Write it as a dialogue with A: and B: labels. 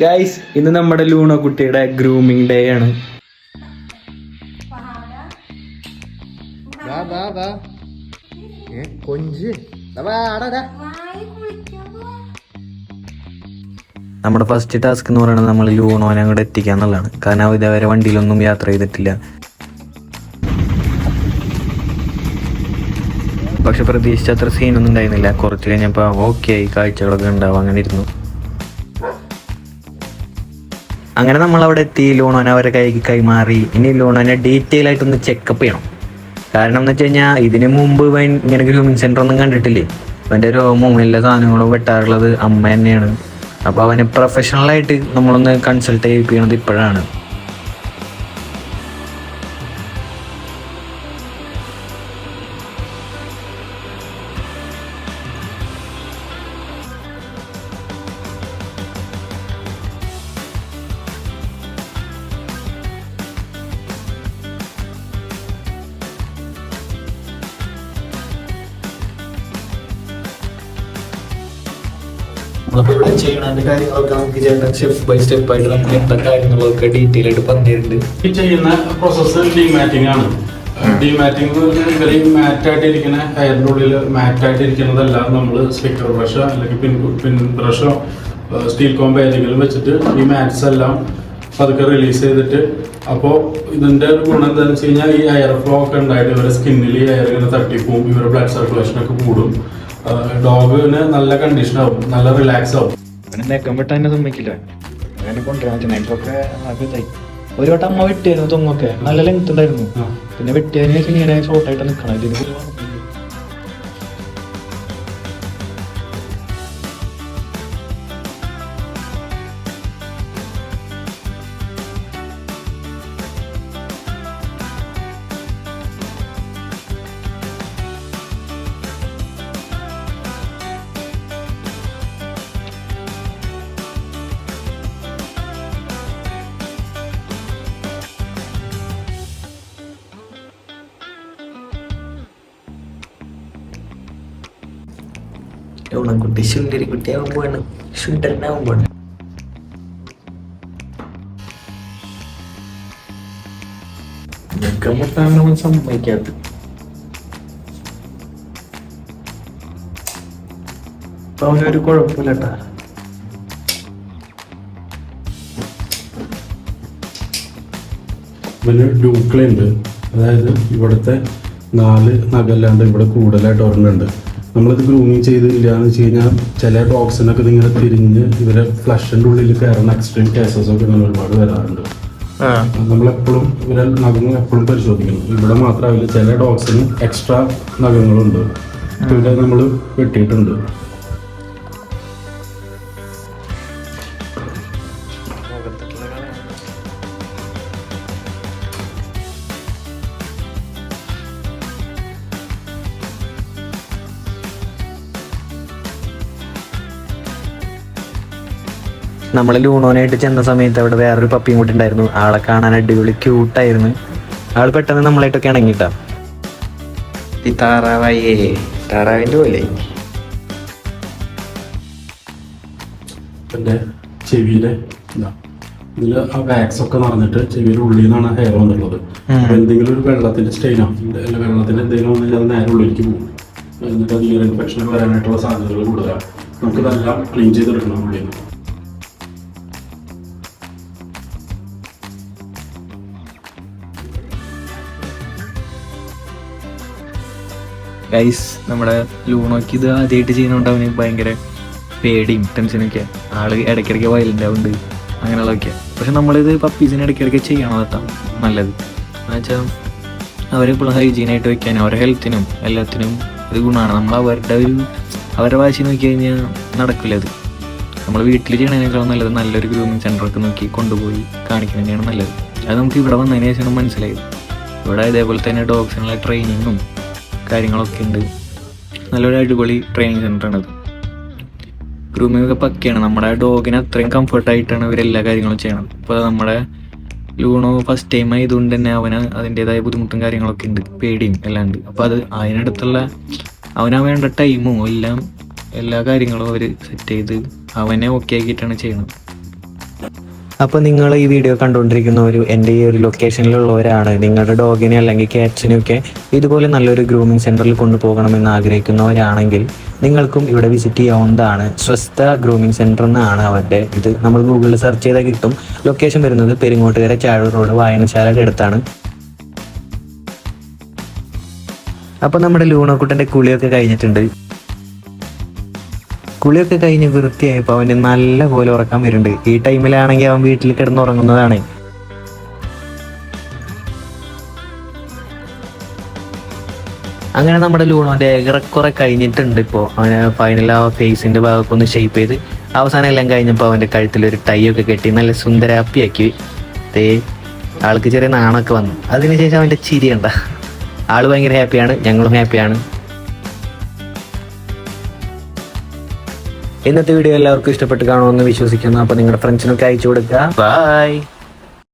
A: Guys ഇന്ന് നമ്മുടെ Luna കുട്ടിയുടെ ഗ്രൂമിംഗ് ഡേ ആണ്. നമ്മുടെ ഫസ്റ്റ് ടാസ്ക് എന്ന് പറയുന്നത് നമ്മൾ ലൂണോനെ അങ്ങോട്ട് എത്തിക്കുക എന്നുള്ളതാണ്. കാരണം അവ ഇതേവരെ വണ്ടിയിലൊന്നും യാത്ര ചെയ്തിട്ടില്ല. പക്ഷെ പ്രതീക്ഷിച്ച അത്ര സീനൊന്നും ഉണ്ടായിരുന്നില്ല. കുറച്ച് കഴിഞ്ഞപ്പോൾ ഓക്കെ ആയി കാഴ്ചകളൊക്കെ ഉണ്ടാവും. അങ്ങനെ ഇരുന്നു. അങ്ങനെ നമ്മൾ അവിടെ എത്തി ലൂണോനെ അവരെ കൈക്ക് കൈമാറി. ഇനി ലൂണോനെ ഡീറ്റെയിൽ ആയിട്ടൊന്ന് ചെക്കപ്പ് ചെയ്യണം. കാരണം എന്ന് വെച്ച് കഴിഞ്ഞാൽ ഇതിന് മുമ്പ് ഇവൻ ഇങ്ങനെ ഹ്യൂമൻ സെന്റർ ഒന്നും കണ്ടിട്ടില്ലേ? അവന്റെ രോമവും എല്ലാ സാധനങ്ങളും വെട്ടാറുള്ളത് അമ്മ തന്നെയാണ്. അപ്പോൾ അവനെ പ്രൊഫഷണൽ ആയിട്ട് നമ്മളൊന്ന് കൺസൾട്ട് ചെയ്യിപ്പിക്കണത് ഇപ്പോഴാണ്. നമ്മളിപ്പോൾ ഇവിടെ ചെയ്യണതിന്റെ കാര്യങ്ങളൊക്കെ നമുക്ക് ചേട്ടൻ സ്റ്റെപ്പ് ബൈ സ്റ്റെപ്പ് ആയിട്ട് നമുക്ക് എന്താ കാര്യങ്ങളൊക്കെ ഡീറ്റെയിൽ ആയിട്ട് പറഞ്ഞിട്ടുണ്ട്.
B: ഈ ചെയ്യുന്ന പ്രോസസ്സ് ഡിമാറ്റിംഗ് ആണ്. ഡിമാറ്റിംഗ് ഇവരെയും മാറ്റായിട്ട് ഇരിക്കുന്ന ഹെയറിന്റെ ഉള്ളിൽ മാറ്റായിട്ട് ഇരിക്കുന്നതെല്ലാം നമ്മൾ സ്പീക്കർ ബ്രഷോ അല്ലെങ്കിൽ പിൻ പിൻ ബ്രഷോ സ്റ്റീൽ കോമ്പ് ഏതെങ്കിലും വെച്ചിട്ട് ഈ മാറ്റ്സ് എല്ലാം പതുക്കെ റിലീസ് ചെയ്തിട്ട് അപ്പോൾ ഇതിന്റെ ഒരു ഗുണം എന്താണെന്ന് വെച്ച് കഴിഞ്ഞാൽ ഈ എയർ ഫ്ലോ ഒക്കെ ഉണ്ടായിട്ട് ഇവരുടെ സ്കിന്നിൽ ഈ എയർ ഇങ്ങനെ തട്ടിപ്പോവും ഇവരുടെ ബ്ലഡ് സർക്കുലേഷൻ ഒക്കെ കൂടും. ഡോഗിന് നല്ല കണ്ടീഷൻ ആവും നല്ല റിലാക്സ് ആവും.
A: നെക്കം വെട്ടാൻ എന്നെ തുമ്മിക്കില്ല അങ്ങനെ കൊണ്ടുവരാൻ ചെന്നൈപ്പൊക്കെ ഇതായി. ഒരു വട്ടം അമ്മ വെട്ടിയായിരുന്നു തൊങ്ങൊക്കെ. നല്ല ലെങ്ത് ഉണ്ടായിരുന്നു. പിന്നെ വെട്ടിയതിന് ശേഷം ഇങ്ങനെ ഷോർട്ടായിട്ട് നിൽക്കണം ഇതിന് കുട്ടി ശുണ്ടരി കുട്ടിയാകുമ്പോഴാണ് ശുണ്ടരനാകുമ്പോഴാണ് നെക്കം വെട്ടാൻ നമ്മൾ സമ്മതിക്കാത്ത. അപ്പൊ അവനൊരു കുഴപ്പമില്ലട്ടാ.
B: ഇവന് ഡൂക്കളുണ്ട് അതായത് ഇവിടുത്തെ നാല് നഗല്ലാണ്ട് ഇവിടെ കൂടുതലായിട്ട് ഒരെണ്ണുണ്ട് നമ്മളിത് ഗ്രൂമിങ് ചെയ്തില്ല എന്ന് വെച്ച് കഴിഞ്ഞാൽ ചില ഡോഗ്സിനൊക്കെ നിങ്ങൾ തിരിഞ്ഞ് ഇവരെ ഫ്ലഷിന്റെ ഉള്ളിൽ കയറുന്ന എക്സ്ട്രീം കേസസ് ഒക്കെ നമ്മൾ ഒരുപാട് വരാറുണ്ട്. നമ്മളെപ്പോഴും ഇവരെ നഖങ്ങൾ എപ്പോഴും പരിശോധിക്കണം. ഇവിടെ മാത്രമല്ല ചില ഡോഗ്സിന് എക്സ്ട്രാ നഖങ്ങളുണ്ട്. ഇവിടെ നമ്മൾ വെട്ടിയിട്ടുണ്ട്.
A: നമ്മൾ ലൂണോനായിട്ട് ചെന്ന സമയത്ത് അവിടെ വേറൊരു പപ്പിയും കൂടി ഉണ്ടായിരുന്നു. ആളെ കാണാൻ അടിപൊളി ക്യൂട്ടായിരുന്നു ആൾ പെട്ടെന്ന് നമ്മളായിട്ടൊക്കെ ഇണങ്ങിട്ടാ. ഈ താറാവായേ താറാവിന്റെ പോലെ.
B: എന്റെ ചെവിയിലെ ഇതാ ഇതിൽ ആ വാക്സ് ഒക്കെ നടന്നിട്ട് ചെവിയുടെ ഉള്ളിൽ നിന്നാണ് ഹെയർ വന്നിട്ടുള്ളത് എന്തെങ്കിലും ഒരു വെള്ളത്തിന്റെ സ്റ്റെയിനോ വെള്ളത്തിന്റെ എന്തെങ്കിലും വന്നില്ല അത് നേരെ ഉള്ളിലേക്ക് പോകും. എന്നിട്ട് അത് ഇയർ ഇൻഫെക്ഷൻ വരാനായിട്ടുള്ള സാധ്യതകൾ കൂടുതലാണ് നമുക്ക് ഇതെല്ലാം ക്ലീൻ ചെയ്തെടുക്കണം ഉള്ളിൽ നിന്ന്
A: ഗൈസ് നമ്മുടെ ലൂണോക്ക് ഇത് ആദ്യമായിട്ട് ചെയ്യുന്നതുകൊണ്ട് അവന് ഭയങ്കര പേടിയും ടെൻഷനൊക്കെ ആൾ ഇടയ്ക്കിടയ്ക്ക് വയലന്റ് ആവുന്നുണ്ട്. അങ്ങനെയുള്ളതൊക്കെ. പക്ഷെ നമ്മളിത് പപ്പീസിന് ഇടയ്ക്കിടയ്ക്ക് ചെയ്യണം കേട്ടോ. നല്ലത്. എന്നുവെച്ചാൽ അവരെ ഇപ്പോൾ ഹൈജീനായിട്ട് വെക്കാനും അവരുടെ ഹെൽത്തിനും എല്ലാത്തിനും ഇത് ഗുണമാണ്. നമ്മൾ അവരുടെ ഒരു അവരുടെ വാശി നോക്കി കഴിഞ്ഞാൽ നടക്കില്ല അത് നമ്മൾ വീട്ടിൽ ചെയ്യണതിനേക്കാളും നല്ലത് നല്ലൊരു ഗ്രൂമിങ് സെന്ററൊക്കെ നോക്കി കൊണ്ടുപോയി കാണിക്കുന്നതിനാണ് നല്ലത്. അത് നമുക്ക് ഇവിടെ വന്നതിന് ശേഷം മനസ്സിലായത്. ഇവിടെ ഇതേപോലെ തന്നെ ഡോഗ്സിനുള്ള ട്രെയിനിങ്ങും കാര്യങ്ങളൊക്കെ ഉണ്ട്. നല്ലൊരു അടിപൊളി ട്രെയിനിങ് സെന്ററാണത് ഗ്രൂമിംഗ് ഒക്കെ പക്കയാണ്. നമ്മുടെ ഡോഗിന് അത്രയും കംഫർട്ടായിട്ടാണ് അവരെല്ലാ കാര്യങ്ങളും ചെയ്യണത്. ഇപ്പോൾ നമ്മുടെ ലൂണോ ഫസ്റ്റ് ടൈം ആയതുകൊണ്ട് തന്നെ അവന് അതിന്റെതായ ബുദ്ധിമുട്ടും കാര്യങ്ങളൊക്കെ ഉണ്ട്. പേടിയും എല്ലാം ഉണ്ട്. അപ്പോൾ അത് അതിനടുത്തുള്ള അവന് വേണ്ട ടൈമും എല്ലാം എല്ലാ കാര്യങ്ങളും അവർ സെറ്റ് ചെയ്ത് അവനെ ഓക്കെ ആക്കിയിട്ടാണ് ചെയ്യണത്. അപ്പോൾ നിങ്ങൾ ഈ വീഡിയോ കണ്ടുകൊണ്ടിരിക്കുന്നവർ എന്റെ ഈ ഒരു ലൊക്കേഷനിലുള്ളവരാണ് നിങ്ങളുടെ ഡോഗിനെ അല്ലെങ്കിൽ ക്യാറ്റ്സിനെയൊക്കെ ഇതുപോലെ നല്ലൊരു ഗ്രൂമിംഗ് സെന്ററിൽ കൊണ്ടുപോകണമെന്ന് ആഗ്രഹിക്കുന്നവരാണെങ്കിൽ നിങ്ങൾക്കും ഇവിടെ വിസിറ്റ് ചെയ്യാവുന്നതാണ്. സ്വസ്ഥ ഗ്രൂമിംഗ് സെന്റർ എന്നാണ് അവരുടെ ഇത്. നമ്മൾ ഗൂഗിളിൽ സെർച്ച് ചെയ്താൽ കിട്ടും. ലൊക്കേഷൻ വരുന്നത് പെരിങ്ങോട്ടുകര ചാഴൂർ റോഡ് വായനശാലയുടെ അടുത്താണ്. അപ്പോൾ നമ്മുടെ ലൂണക്കുട്ടന്റെ കുളിയൊക്കെ കഴിഞ്ഞിട്ടുണ്ട്. കുളിയൊക്കെ കഴിഞ്ഞ് വൃത്തിയായപ്പോൾ അവന് നല്ല പോലെ ഉറക്കാൻ വരുന്നുണ്ട്. ഈ ടൈമിലാണെങ്കിൽ അവൻ വീട്ടിൽ കിടന്ന് ഉറങ്ങുന്നതാണ്. അങ്ങനെ നമ്മുടെ ലൂണോന്റെ ഏറെക്കുറെ കഴിഞ്ഞിട്ടുണ്ട് ഇപ്പോൾ അവന് ഫൈനൽ ആ ഫേസിന്റെ ഭാഗമൊക്കെ ഒന്ന് ഷേപ്പ് ചെയ്ത് അവസാനം എല്ലാം കഴിഞ്ഞപ്പോൾ അവന്റെ കഴുത്തിൽ ഒരു ടൈ ഒക്കെ കെട്ടി നല്ല സുന്ദരാപ്പിയാക്കി. തേ ആൾക്ക് ചെറിയ നാണൊക്കെ വന്നു. അതിനുശേഷം അവന്റെ ചിരി ആൾ ഭയങ്കര ഹാപ്പിയാണ് ഞങ്ങളും ഹാപ്പിയാണ് ഇന്നത്തെ വീഡിയോ എല്ലാവർക്കും ഇഷ്ടപ്പെട്ട് കാണുമെന്ന് വിശ്വസിക്കുന്നു. അപ്പൊ നിങ്ങളുടെ ഫ്രണ്ട്സിനൊക്കെ അയച്ചു കൊടുക്കുക. ബൈ